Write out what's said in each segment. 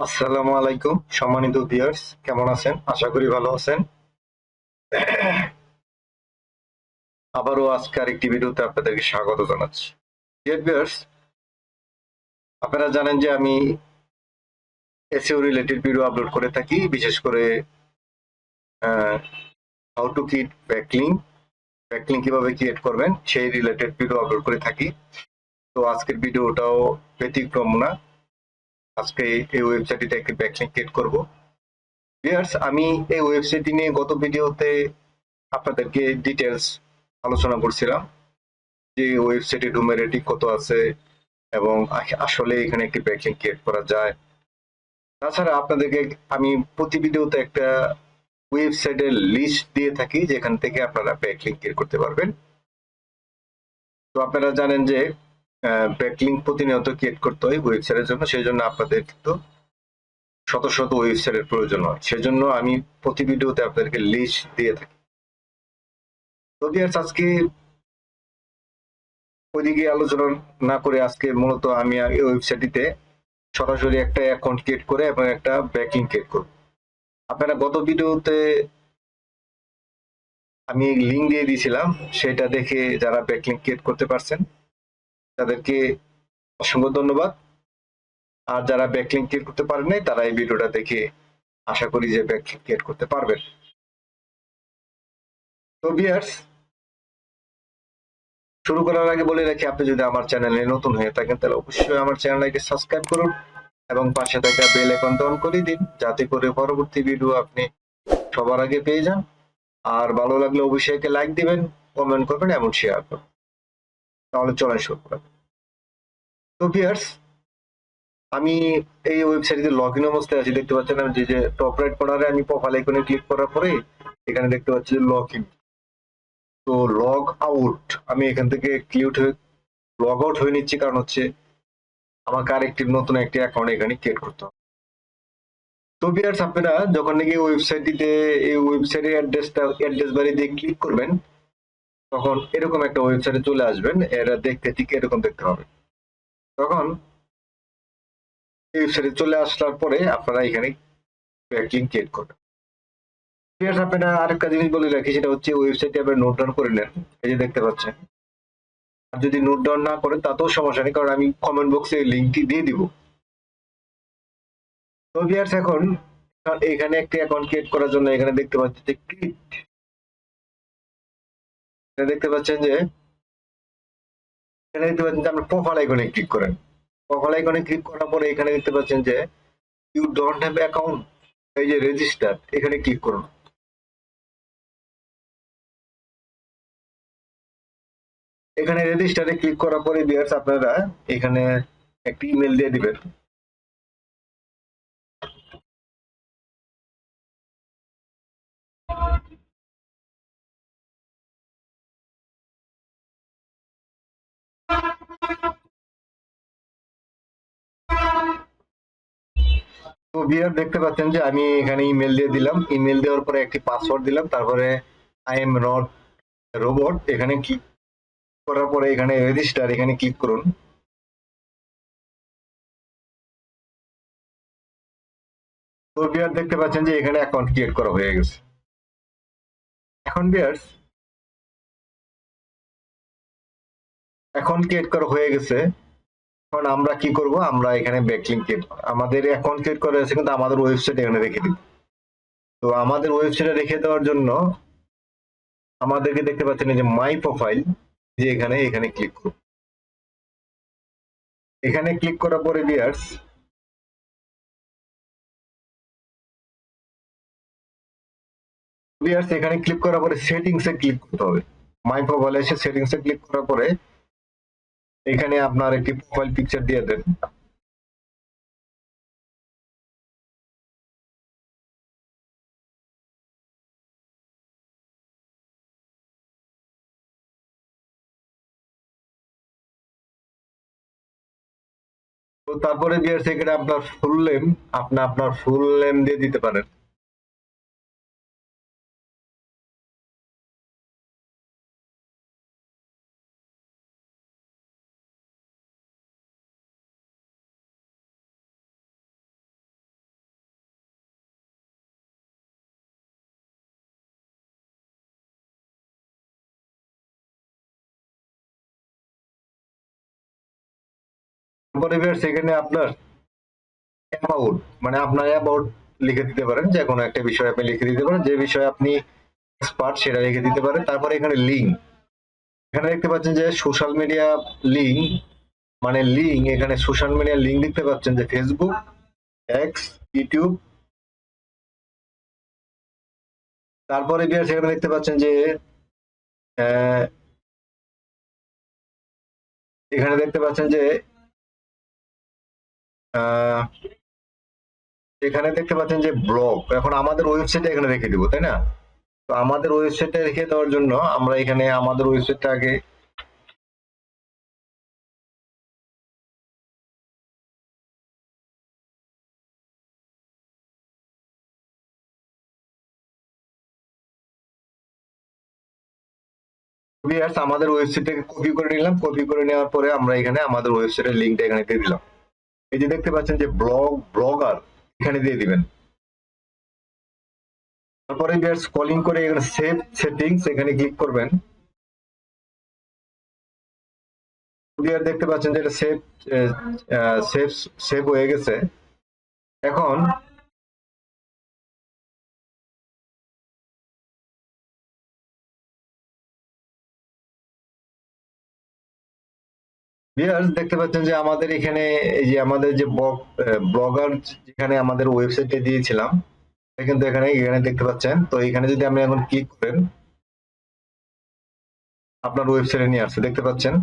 আসসালামু আলাইকুম, সম্মানিত ভিউয়ার্স কেমন আছেন? আশা করি ভালো আছেন। আবারও আজকে আরেকটি ভিডিওতে আপনাদেরকে স্বাগত জানাচ্ছি। ডিয়ার ভিউয়ার্স আপনারা জানেন যে আমি এসইও রিলেটেড ভিডিও আপলোড করে থাকি, বিশেষ করে how to get backlink backlink কীভাবে ক্রিয়েট করবেন, সেই রিলেটেড ভিডিও আপলোড করে থাকি। তো আজকের ভিডিওটাও ব্যতিক্রম না। আজকে এই ওয়েবসাইটটিতে একটি ব্যাকলিংক ক্রিয়েট করব। ভিউয়ার্স আমি এই ওয়েবসাইটটি নিয়ে গত ভিডিওতে আপনাদেরকে ডিটেলস আলোচনা করছিলাম, যে ওয়েবসাইটে ডোমেন রেটিং কত আছে এবং আসলে এখানে একটি ব্যাকলিংক ক্রিয়েট করা যায়। তাছাড়া আপনাদেরকে আমি প্রতি ভিডিওতে একটা ওয়েবসাইটের লিস্ট দিয়ে থাকি, যেখান থেকে আপনারা ব্যাকলিংক ক্রিয়েট করতে পারবেন। তো আপনারা জানেন যে ব্যাকলিংক প্রতিনিয়ত ক্রিয়েট করতে হয় ওয়েবসাইটের জন্য। সেই জন্য আপনাদের কিন্তু শত শত ওয়েবসাইটের প্রয়োজন হয়। সেজন্য আমি প্রতি ভিডিওতে আপনাদেরকে লিস্ট দিয়ে থাকি। আজকে ওইদিকে আলোচনা না করে আজকে মূলত আমি এই ওয়েবসাইটটিতে সরাসরি একটা অ্যাকাউন্ট ক্রিয়েট করে এবং একটা ব্যাকিং ক্রিয়েট করব। আপনারা গত ভিডিওতে আমি লিঙ্ক দিয়ে দিয়েছিলাম। সেটা দেখে যারা ব্যাকলিং ক্রিয়েট করতে পারছেন তাদেরকে অসংখ্য ধন্যবাদ। আর যারা ব্যাকলিং ক্রিয়েট করতে পারেন তারা এই ভিডিওটা দেখে আশা করি যে ব্যাকলিং ক্রিয়েট করতে পারবেন। তো বিয়ার্স শুরু করার আগে বলে রাখি, আপনি যদি আমার চ্যানেলে নতুন হয়ে থাকেন, তাহলে অবশ্যই আমার চ্যানেলটাকে সাবস্ক্রাইব করুন এবং পাশে থাকা বেল আইকনটা অন করে দিন, যাতে করে পরবর্তী ভিডিও আপনি সবার আগে পেয়ে যান। আর ভালো লাগলে অবশ্যই লাইক দিবেন কমেন্ট করবেন এবং শেয়ার করবেন। তাহলে চলেন শুরু করা তো ভিউয়ার্স আমি এই ওয়েবসাইটে লগ ইন অবস্থায় আছি, দেখতে পাচ্ছেন আমি যে যে টপ রাইট কর্নারে আমি প্রোফাইল আইকনে ক্লিক করার পরে এখানে দেখতে পাচ্ছি যে লগ ইন তো লগ আউট আমি এখান থেকে ক্লিউট হয়ে লগ আউট হয়ে নিচ্ছি কারণ হচ্ছে আমাকে আরেকটি নতুন একটি অ্যাকাউন্ট এখানে ক্রিয়েট করতে হবে। তো ভিউয়ার্স আপনারা যখন নাকি ওয়েবসাইটটিতে এই ওয়েবসাইটের অ্যাড্রেসটা অ্যাড্রেস বারে দিয়ে ক্লিক করবেন তখন এরকম একটা ওয়েবসাইটে চলে আসবেন, এরা দেখতে ঠিক এরকম দেখতে হবে। তখন ওয়েবসাইটে চলে আসার পরে আপনারা এখানে ব্যাকলিং ক্রিয়েট করবেন। আরেকটা জিনিস বলে রাখি, সেটা হচ্ছে ওয়েবসাইটে আপনারা নোট ডাউন করে নেন, এই যে দেখতে পাচ্ছেন। আর যদি নোট ডাউন না করেন, তাতেও সমস্যা নেই, কারণ আমি কমেন্ট বক্সে লিঙ্কটি দিয়ে দিব। তো ভিউয়ার্স এখন এখানে একটি অ্যাকাউন্ট ক্রিয়েট করার জন্য এখানে দেখতে পাচ্ছেন যে ক্লিক দেখতে পাচ্ছেন যে, এখানে দেখতে পাচ্ছেন যে আপনার প্রোফাইল আইকনে ক্লিক করেন। প্রোফাইল আইকনে ক্লিক করার পরে এখানে দেখতে পাচ্ছেন যে ইউ ডোন্ট হ্যাভ অ্যাকাউন্ট এই যে রেজিস্টার এখানে ক্লিক করুন। এখানে রেজিস্টারে ক্লিক করার পরে ভিউয়ার্স আপনারা এখানে একটি ইমেল দিয়ে দিবেন। দেখতে পাচ্ছেন যে আমি এখানে ইমেল দিয়ে দিলাম। ইমেল দেওয়ার পরে একটি পাসওয়ার্ড দিলাম। তারপরে আই এম নট রোবট এখানে ক্লিক করার পরে এখানে রেজিস্টার এখানে ক্লিক করুন। তো বিয়ার দেখতে পাচ্ছেন যে এখানে অ্যাকাউন্ট ক্রিয়েট করা হয়ে গেছে। এখন বিয়ার্স অ্যাকাউন্ট ক্রিয়েট করা হয়ে গেছে। এখন আমরা কি করব? আমরা এখানে ব্যাকলিংক ক্রিয়েট আমাদের অ্যাকাউন্ট ক্রিয়েট করা আছে কিন্তু আমাদের ওয়েবসাইট এখানে রেখে দিব তো আমাদের ওয়েবসাইটে রেখে দেওয়ার জন্য আমাদেরকে দেখতে পাচ্ছেন যে মাই প্রোফাইল যে এখানে এখানে ক্লিক করুন এখানে ক্লিক করার পরে বিয়ার্স এখানে ক্লিক করার পরে সেটিংস ক্লিক করতে হবে। মাই প্রোফাইলে এসে সেটিংস ক্লিক করার পরে এখানে আপনার একটি প্রোফাইল পিকচার দিয়ে দেন। তারপরে বিয়ার্স এখানে আপনার ফুল নেম আপনি আপনার ফুল নেম দিয়ে দিতে পারেন। তারপরে ভিউয়ার্স এখানে আপনার অ্যাবাউট মানে আপনার অ্যাবাউট লিখে দিতে পারেন, যে কোনো একটা বিষয় আপনি লিখে দিতে পারেন, যে বিষয়ে আপনি এক্সপার্ট সেটা লিখে দিতে পারেন। তারপরে এখানে লিঙ্ক এখানে দেখতে পাচ্ছেন যে সোশ্যাল মিডিয়া লিঙ্ক মানে লিঙ্ক এখানে সোশ্যাল মিডিয়া লিঙ্ক দেখতে পাচ্ছেন যে ফেসবুক এক্স ইউটিউব তারপরে বিয়ার সেখানে দেখতে পাচ্ছেন যে এখানে দেখতে পাচ্ছেন যে এখানে দেখতে পাচ্ছেন যে ব্লগ এখন আমাদের ওয়েবসাইটে এখানে রেখে দিব, তাই না? তো আমাদের ওয়েবসাইটে রেখে দেওয়ার জন্য আমরা এখানে আমাদের ওয়েবসাইটটা আগে আমাদের ওয়েবসাইটে কপি করে নিলাম। কপি করে নেওয়ার পরে আমরা এখানে আমাদের ওয়েবসাইটের লিঙ্কটা এখানে দিয়ে দিলাম। এই যে দেখতে পাচ্ছেন যে ব্লগ, ব্লগার, এখানে দিয়ে দিবেন। তারপরে ভিউয়ার্স কলিং করে এখানে সেভ সেটিংস এখানে ক্লিক করবেন। ভিউয়ার দেখতে পাচ্ছেন যে এটা সেভ সেভ সেভ হয়ে গেছে। এখন দেখতে পাচ্ছেন যে আমাদের এখানে এই যে আমাদের যে ব্লগার যেখানে আমাদের ওয়েবসাইটে দিয়েছিলাম কিন্তু এখানে এখানে দেখতে পাচ্ছেন। তো এখানে যদি আপনি এখন ক্লিক করেন, আপনার ওয়েবসাইটে নিয়ে আসছে, দেখতে পাচ্ছেন?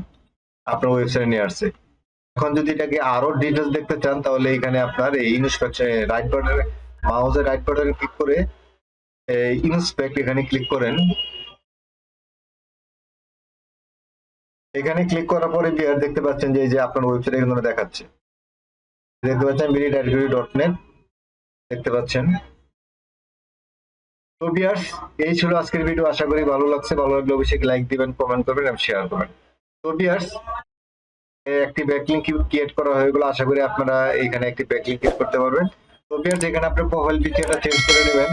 আপনার ওয়েবসাইটে নিয়ে আসছে। এখন যদি এটাকে আরও ডিটেলস দেখতে চান, তাহলে এখানে আপনার এই ইনস্পেকশন রাইট বাটনে মাউসের রাইট বাটনে ক্লিক করে ইনস্পেক্ট এখানে ক্লিক করেন। এখানে ক্লিক করার পরে বিয়ার দেখতে পাচ্ছেন যে এই যে আপনার ওয়েবসাইট এখানে দেখাচ্ছে। দেখতে পাচ্ছেন বিডি ডট নেট দেখতে পাচ্ছেন। তো বিয়ার্স এই ছিল আজকের ভিডিও আশা করি ভালো লাগছে। ভালো লাগলে অবশ্যই লাইক দিবেন কমেন্ট করবেন এবং শেয়ার করবেন। তো বিয়ার্স একটি ব্যাকলিং ক্রিয়েট করা হয়ে গেল। আশা করি আপনারা এখানে একটি ব্যাকলিং ক্রিয়েট করতে পারবেন। তো বিয়ার্স এখানে আপনার প্রোফাইল পিকচারটা চেঞ্জ করে নেবেন।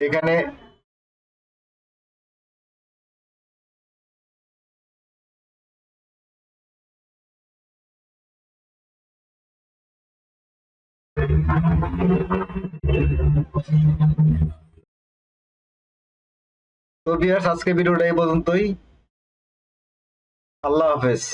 এখানে তো বিয়ার্স আজকে ভিডিওটা এই পর্যন্তই। আল্লাহ হাফেজ।